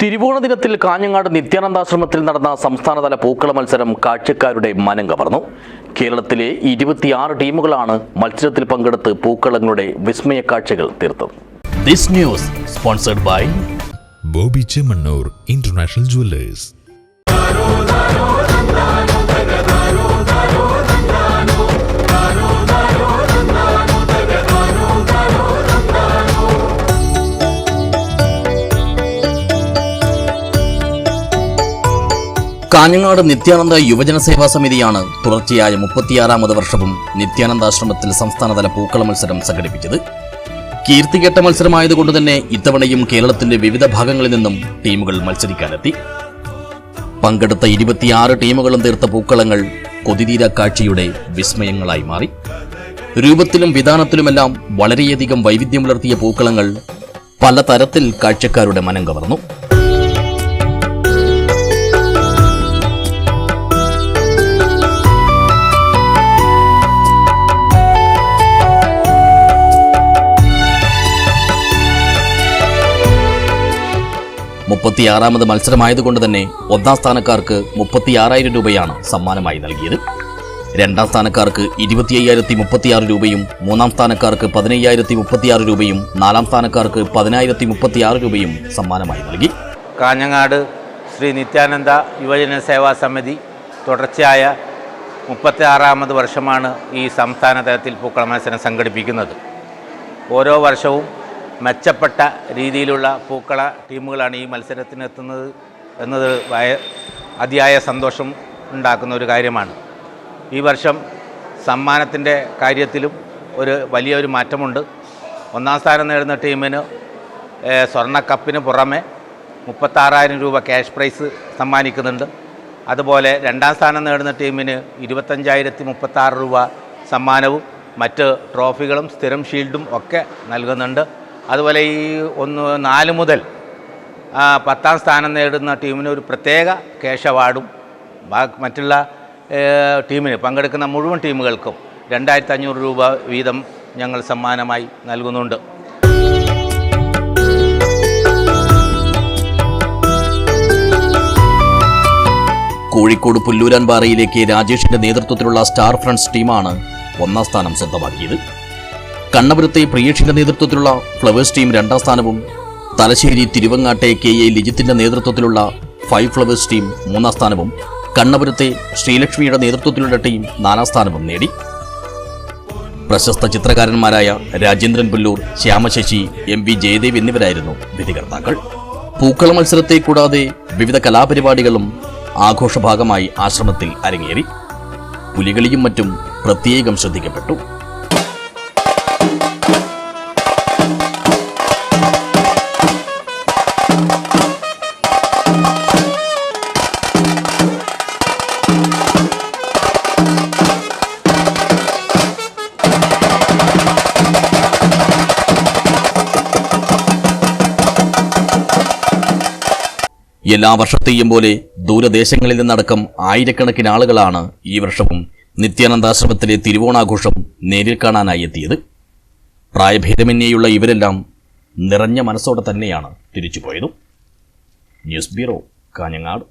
തിരുവോണ ദിനത്തിൽ കാഞ്ഞങ്ങാട് നിത്യാനന്ദാശ്രമത്തിൽ നടന്ന സംസ്ഥാനതല പൂക്കള മത്സരം കാഴ്ചക്കാരുടെ മനം കവർന്നു. കേരളത്തിലെ ഇരുപത്തിയാറ് ടീമുകളാണ് മത്സരത്തിൽ പങ്കെടുത്ത് പൂക്കളങ്ങളുടെ വിസ്മയ കാഴ്ചകൾ തീർത്തത്. This news sponsored by Bobby Chemmanur international jewellers. Kanhangad Nityananda യുവജന സേവാ സമിതിയാണ് തുടർച്ചയായ മുപ്പത്തിയാറാമത് വർഷവും നിത്യാനന്ദാശ്രമത്തിൽ സംസ്ഥാനതല പൂക്കള മത്സരം സംഘടിപ്പിച്ചത്. കീർത്തികെട്ട മത്സരമായതുകൊണ്ട് തന്നെ ഇത്തവണയും കേരളത്തിന്റെ വിവിധ ഭാഗങ്ങളിൽ നിന്നും ടീമുകൾ മത്സരിക്കാനെത്തി. പങ്കെടുത്ത ഇരുപത്തിയാറ് ടീമുകളും തീർത്ത പൂക്കളങ്ങൾ കൊതിതീര കാഴ്ചയുടെ വിസ്മയങ്ങളായി മാറി. രൂപത്തിലും വിധാനത്തിലുമെല്ലാം വളരെയധികം വൈവിധ്യം പൂക്കളങ്ങൾ പലതരത്തിൽ കാഴ്ചക്കാരുടെ മനം കവർന്നു മുപ്പത്തിയാറാമത് മത്സരമായതുകൊണ്ട് തന്നെ ഒന്നാം സ്ഥാനക്കാർക്ക് മുപ്പത്തിയാറായിരം രൂപയാണ് സമ്മാനമായി നൽകിയത്. രണ്ടാം സ്ഥാനക്കാർക്ക് ഇരുപത്തി അയ്യായിരത്തി മുപ്പത്തിയാറ് രൂപയും മൂന്നാം സ്ഥാനക്കാർക്ക് പതിനയ്യായിരത്തി മുപ്പത്തിയാറ് രൂപയും നാലാം സ്ഥാനക്കാർക്ക് പതിനായിരത്തി മുപ്പത്തിയാറ് രൂപയും സമ്മാനമായി നൽകി. കാഞ്ഞങ്ങാട് ശ്രീ നിത്യാനന്ദ യുവജന സേവാ സമിതി തുടർച്ചയായ മുപ്പത്തി ആറാമത് വർഷമാണ് ഈ സംസ്ഥാന തലത്തിൽ പൂക്കള മത്സരം സംഘടിപ്പിക്കുന്നത്. ഓരോ വർഷവും മെച്ചപ്പെട്ട രീതിയിലുള്ള പൂക്കള ടീമുകളാണ് ഈ മത്സരത്തിനെത്തുന്നത് എന്നത് അതിയായ സന്തോഷം ഉണ്ടാക്കുന്ന ഒരു കാര്യമാണ്. ഈ വർഷം സമ്മാനത്തിന്റെ കാര്യത്തിലും ഒരു വലിയൊരു മാറ്റമുണ്ട്. ഒന്നാം സ്ഥാനം നേടുന്ന ടീമിന് സ്വർണക്കപ്പിന് പുറമെ മുപ്പത്താറായിരം രൂപ ക്യാഷ് പ്രൈസ് സമ്മാനിക്കുന്നുണ്ട്. അതുപോലെ രണ്ടാം സ്ഥാനം നേടുന്ന ടീമിന് ഇരുപത്തഞ്ചായിരത്തി മുപ്പത്താറ് രൂപ സമ്മാനവും മറ്റ് ട്രോഫികളും സ്ഥിരം ഷീൽഡും ഒക്കെ നൽകുന്നുണ്ട്. അതുപോലെ ഈ ഒന്ന് നാല് മുതൽ പത്താം സ്ഥാനം നേടുന്ന ടീമിന് ഒരു പ്രത്യേക ക്യാഷ് അവാർഡും മറ്റുള്ള ടീമിന് പങ്കെടുക്കുന്ന മുഴുവൻ ടീമുകൾക്കും രണ്ടായിരത്തി അഞ്ഞൂറ് രൂപ വീതം ഞങ്ങൾ സമ്മാനമായി നൽകുന്നുണ്ട്. കോഴിക്കോട് പുല്ലൂരാൻപാറയിലേക്ക് രാജേഷിന്റെ നേതൃത്വത്തിലുള്ള സ്റ്റാർ ഫ്രണ്ട്സ് ടീമാണ് ഒന്നാം സ്ഥാനം സ്വന്തമാക്കിയത് കണ്ണപുരത്തെ പ്രിയേഷിന്റെ നേതൃത്വത്തിലുള്ള ഫ്ലവേഴ്സ് ടീം രണ്ടാം സ്ഥാനവും തലശ്ശേരി തിരുവങ്ങാട്ടെ കെ എ ലിജിത്തിന്റെ നേതൃത്വത്തിലുള്ള ഫൈവ് ഫ്ലവേഴ്സ് ടീം മൂന്നാം സ്ഥാനവും കണ്ണപുരത്തെ ശ്രീലക്ഷ്മിയുടെ നേതൃത്വത്തിലുള്ള ടീം നാലാം സ്ഥാനവും നേടി. പ്രശസ്ത ചിത്രകാരന്മാരായ രാജേന്ദ്രൻ പുല്ലൂർ ശ്യാമശശി എം വി ജയദേവ് എന്നിവരായിരുന്നു വിധികർത്താക്കൾ. പൂക്കള മത്സരത്തെ കൂടാതെ വിവിധ കലാപരിപാടികളും ആഘോഷഭാഗമായി ആശ്രമത്തിൽ അരങ്ങേറി. പുലികളിയും മറ്റും പ്രത്യേകം ശ്രദ്ധിക്കപ്പെട്ടു. എല്ലാ വർഷത്തെയും പോലെ ദൂരദേശങ്ങളിൽ നിന്നടക്കം ആയിരക്കണക്കിന് ആളുകളാണ് ഈ വർഷവും നിത്യാനന്ദാശ്രമത്തിലെ തിരുവോണാഘോഷം നേരിൽ കാണാനായി എത്തിയത്. പ്രായഭേദമന്യേയുള്ള ഇവരെല്ലാം നിറഞ്ഞ മനസ്സോടെ തന്നെയാണ് തിരിച്ചുപോയതും. News bureau Kanhangad.